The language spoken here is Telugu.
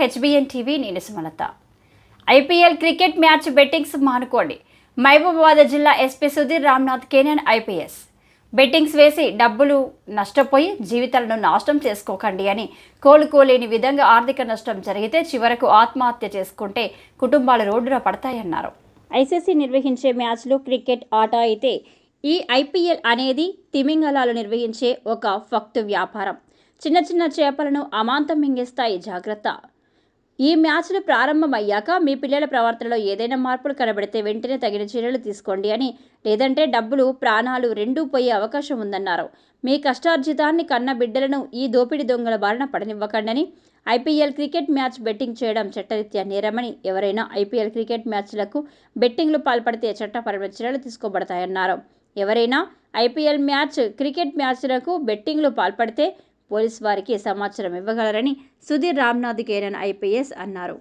హెచ్బిఎన్ టీవీ నేను Sumalatha. IPL cricket match bettings మానుకోండి. మహబూబాబాద్ జిల్లా SP Sudheer Ramnath Kekan IPS. Bettings వేసి డబ్బులు నష్టపోయి జీవితాలను నాశనం చేసుకోకండి అని కోలుకోలేని విధంగా ఆర్థిక నష్టం జరిగితే చివరకు ఆత్మహత్య చేసుకుంటే కుటుంబాలు రోడ్డున పడతాయన్నారు. ఐసీసీ నిర్వహించే మ్యాచ్లు క్రికెట్ ఆట అయితే ఈ ఐపీఎల్ అనేది తిమింగలాలు నిర్వహించే ఒక ఫక్తు వ్యాపారం. చిన్న చిన్న చేపలను అమాంతం మింగేస్తాయి జాగ్రత్త. ఈ మ్యాచ్లు ప్రారంభమయ్యాక మీ పిల్లల ప్రవర్తనలో ఏదైనా మార్పులు కనబడితే వెంటనే తగిన చర్యలు తీసుకోండి అని లేదంటే డబ్బులు ప్రాణాలు రెండూ పోయే అవకాశం ఉందన్నారు. మీ కష్టార్జితాన్ని కన్న బిడ్డలను ఈ దోపిడి దొంగల బారిన పడనివ్వకండని ఐపీఎల్ క్రికెట్ మ్యాచ్ బెట్టింగ్ చేయడం చట్టరీత్యా నేరమని ఎవరైనా ఐపీఎల్ క్రికెట్ మ్యాచ్లకు బెట్టింగ్లు పాల్పడితే చట్టపరమైన చర్యలు తీసుకోబడతాయన్నారు. ఎవరైనా ఐపీఎల్ మ్యాచ్ క్రికెట్ మ్యాచ్లకు బెట్టింగ్లు పాల్పడితే పోలీస్ వారికి సమాచారం ఇవ్వగలరని సుధీర్ రామ్నాథ్ కేరన్ ఐపీఎస్ అన్నారు.